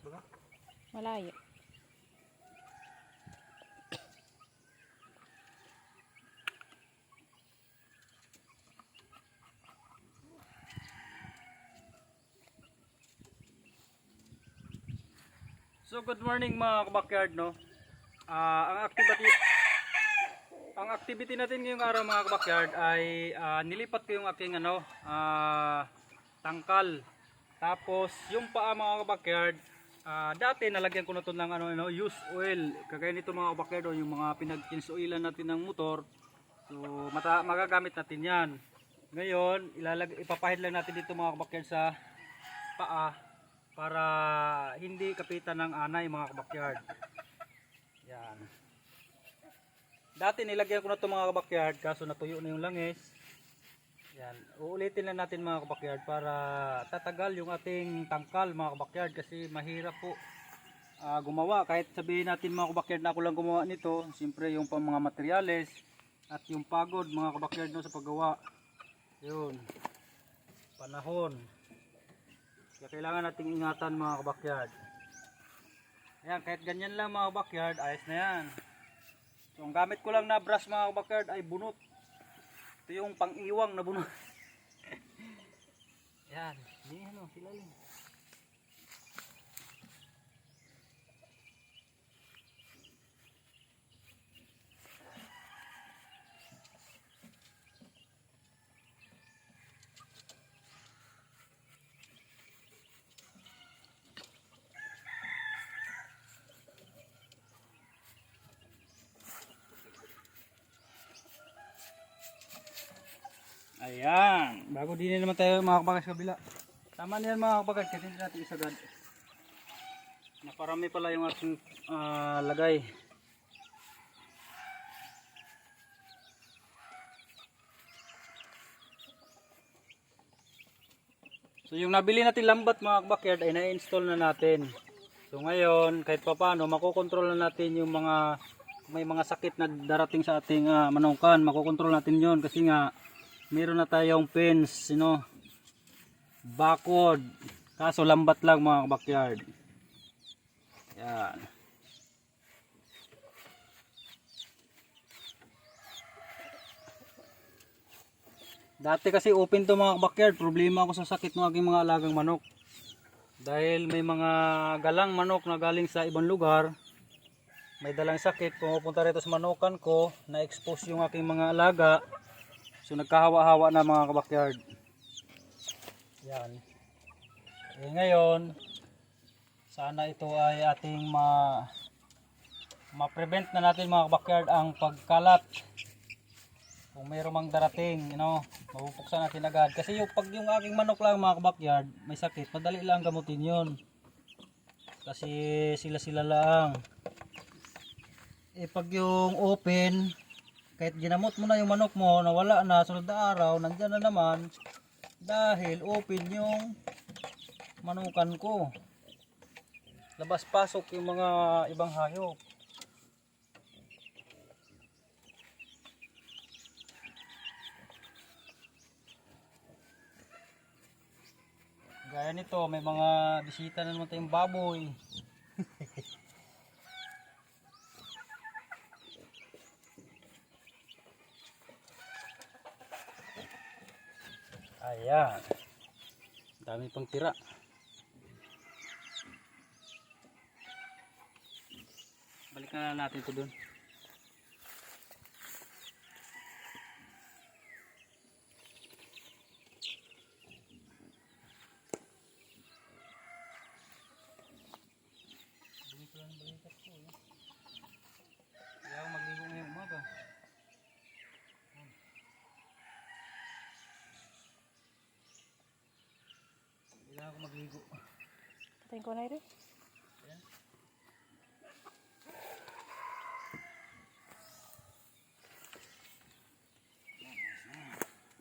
Malayo. So good morning mga kabakyard no. Ah, ang activity ang activity natin ngayong araw mga kabakyard ay ah, nilipat ko yung aking ano ah, tangkal. Tapos yung paa mga kabakyard ah, dati nalagyan ko na to ng ano, ano use oil. Kagaya nito mga kabakyard oh, yung mga pinag-oilan natin ng motor. So mata magagamit natin 'yan. Ngayon, ilalag ipapahid lang natin dito mga kabakyard sa paa para hindi kapitan ng anay mga kabakyard. Yan. Dati nilagyan ko na ito mga kabakyard kaso natuyo na yung langis. Yan. Uulitin lang natin mga kabakyard para tatagal yung ating tangkal mga kabakyard kasi mahirap po ah, gumawa. Kahit sabihin natin mga kabakyard na ako lang gumawa nito, siyempre yung pang mga materyales at yung pagod mga kabakyard no, sa paggawa. Yun. Panahon. Kaya kailangan nating ingatan mga kabakyard. Ayan, kahit ganyan lang mga kabakyard, ayos na yan. So, ang gamit ko lang na brush mga kabakyard ay bunot. Ito yung pang-iwang na bunot. Ayan, hindi ano, silalim. Ayan, bago din naman tayo mga sa kabila. Tama na yan mga kabakyard, kasi hindi natin isagad. Naparami pala yung ating ah, lagay. So yung nabili natin lambat mga kabakyard ay na-install na natin. So ngayon kahit pa paano makokontrol na natin yung mga may mga sakit na darating sa ating ah, manungkan. Makokontrol natin yon kasi nga meron na tayong pins, you know, bakod. Kaso lambat lang mga kabakyard. Yan. Dati kasi open to mga backyard, problema ako sa sakit ng aking mga alagang manok. Dahil may mga galang manok na galing sa ibang lugar, may dalang sakit, pumupunta rito sa manukan ko, na-expose yung aking mga alaga, so nagkahawa-hawa na mga kabakyard. Yan. Eh ngayon, sana ito ay ating ma ma-prevent na natin mga kabakyard ang pagkalat kung mayroong mang darating, you know, mapupuksan natin agad. Kasi yung pag yung aking manok lang mga kabakyard, may sakit, madali lang gamutin yun. Kasi sila-sila lang. Eh pag yung open, kahit ginamot mo na yung manok mo, nawala na, sunod na araw, nandyan na naman, dahil open yung manukan ko. Labas-pasok yung mga ibang hayop. Gaya nito, may mga bisita na naman tayong baboy. Ayan. Dami pang tira. Balik na natin ito dun. Balik lang balikat ko. Eh. Kaya ako magligo ngayong umaga. Kailangan ko magligo. Tingko na rin.